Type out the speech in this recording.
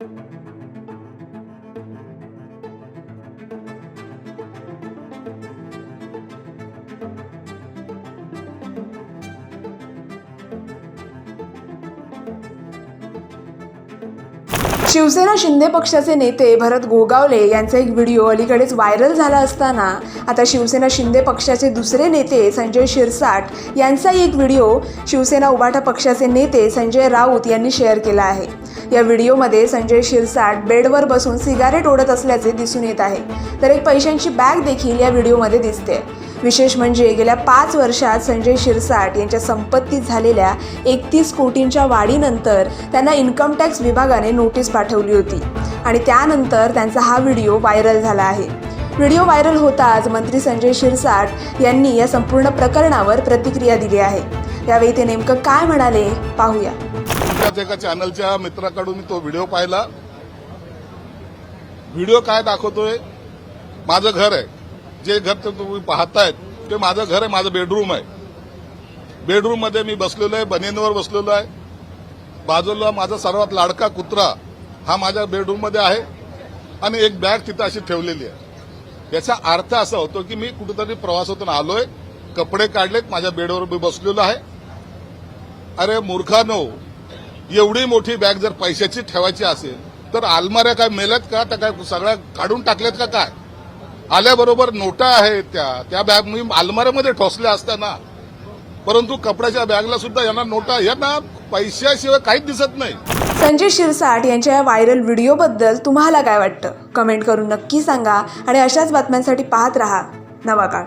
thank you. Shiv Sena Shinde पक्षाचे नेते भरत गोगावले यांचा एक व्हिडिओ अलीकडेच व्हायरल झाला असताना आता शिवसेना शिंदे पक्षाचे दुसरे नेते संजय शिरसाट यांचाही एक व्हिडिओ शिवसेना उभाटा पक्षाचे नेते संजय राऊत यांनी शेअर केला आहे. या व्हिडिओमध्ये संजय शिरसाट बेडवर बसून सिगारेट ओढत असल्याचे दिसून येत आहे. तर एक पैशांची बॅग देखील या व्हिडिओमध्ये दिसते विशेष म्हणजे गेल्या पाच वर्षात संजय शिरसाट यांच्या संपत्तीत झालेल्या एकतीस कोटींच्या वाढीनंतर त्यांना इन्कम टॅक्स विभागाने नोटीस पाठवली होती. आणि त्यानंतर त्यांचा हा व्हिडिओ व्हायरल झाला आहे. व्हिडिओ व्हायरल होताच मंत्री संजय शिरसाट यांनी या संपूर्ण प्रकरणावर प्रतिक्रिया दिली आहे. यावेळी ते नेमकं काय म्हणाले पाहूया. एका चॅनलच्या मित्राकडून मी तो व्हिडिओ पाहिला. व्हिडिओ काय दाखवतोय? माझं घर आहे. जे घर तुम्ही पाहतायत ते माझं घर आहे माझं बेडरूम आहे. बेडरूममध्ये मी बसलेलो आहे बनेनवर बसलेलो आहे. बाजूला माझा सर्वात लाडका कुत्रा हा माझ्या बेडरूममध्ये आहे आणि एक बॅग तिथं अशी ठेवलेली आहे. याचा अर्थ असा होतो की मी कुठेतरी प्रवासातून आलोय कपडे काढलेत माझ्या बेडवर मी बसलेलो आहे. अरे मूर्खानो एवढी मोठी बॅग जर पैशाची ठेवायची असेल तर आलमाऱ्या काय मेल्यात का? त्या काय सगळ्या काढून टाकल्यात का काय? आल्याबरोबर नोटा आहेत त्या. त्या बॅग मी अलमाऱ्यामध्ये ठोसल्या असताना. परंतु कपड्याच्या बॅगला सुद्धा यांना नोटा यांना पैशाशिवाय काहीच दिसत नाही. संजय शिरसाट यांच्या या व्हायरल व्हिडिओबद्दल तुम्हाला काय वाटतं? कमेंट करून नक्की सांगा आणि अशाच बातम्यांसाठी पाहत रहा. नवा काळ.